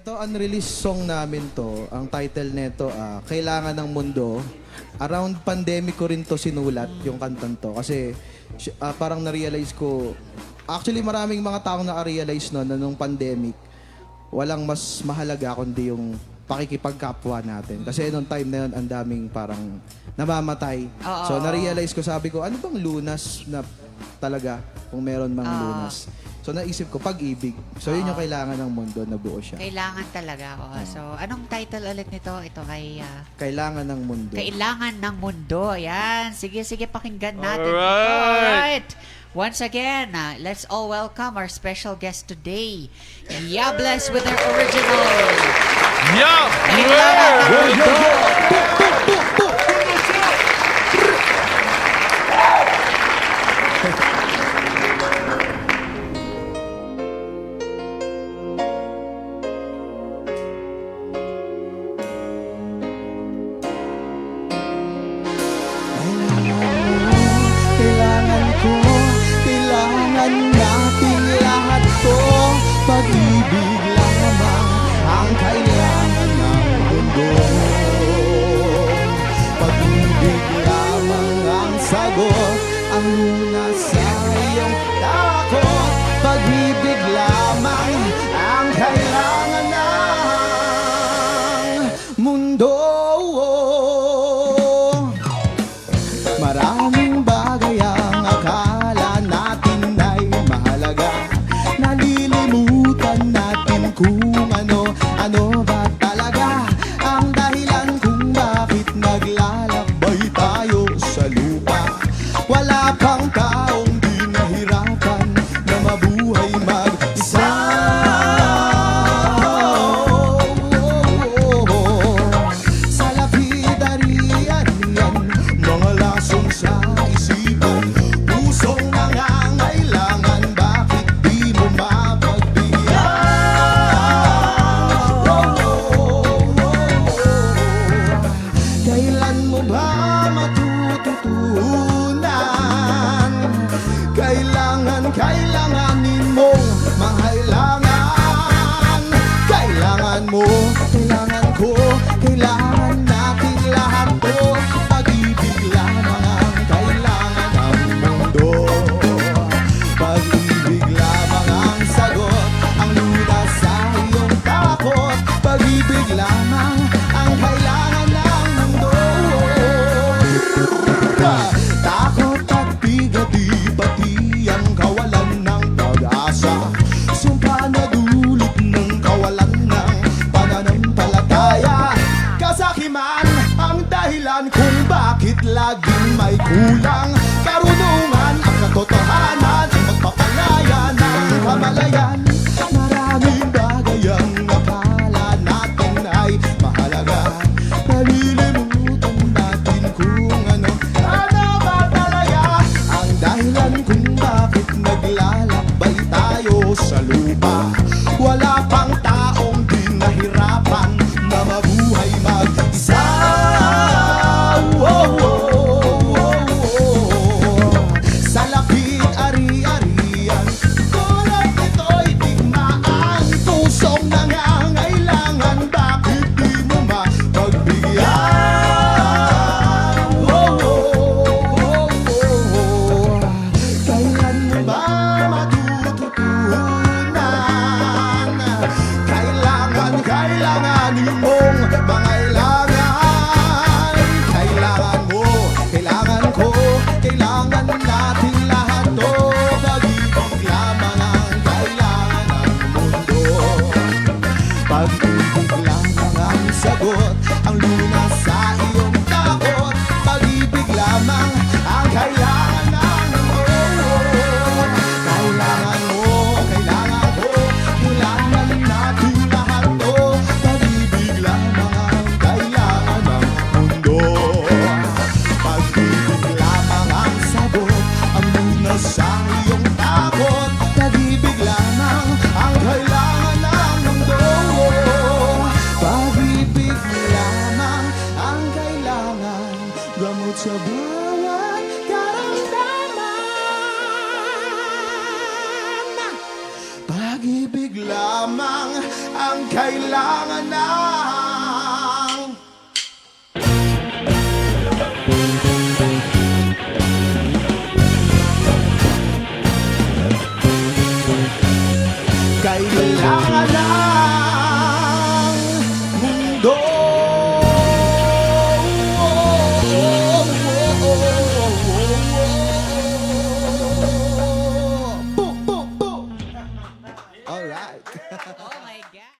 Ito, unreleased song namin to. Ang title nito, ah, Kailangan ng Mundo. Around pandemic ko rin to sinulat, yung kantan to. Kasi sy- ah, parang na-realize ko, actually maraming mga taong na-realize no, na nung pandemic, walang mas mahalaga kundi yung pakikipagkapwa natin. Kasi nung time na yun, ang daming parang namamatay. So, na-realize ko, sabi ko, ano bang lunas na talaga kung meron mang lunas? So, naisip ko, pag-ibig. So, yun yung kailangan ng mundo na buo siya. Kailangan talaga. Oh. So, anong title ulit nito? Ito kay ah, Kailangan ng mundo. Kailangan ng Mundo. Ayan. Sige, sige, pakinggan natin. ito. Alright. Alright. Once again, ah, let's all welcome our special guest today, Yables with their original. Yeah! Kailangan ng Mundo. Pag-ibig lamang ang kailangan ng mundo. Pag-ibig lamang ang sagot Ang lunas sa iyong takot Pag-ibig lamang ang kailangan ng mundo bakit laging may kulang Karunungan ang katotohanan sagot Ang lunas takot sa bawat karamdaman. Pag-ibig lamang ang kailangan ng Kailangan ng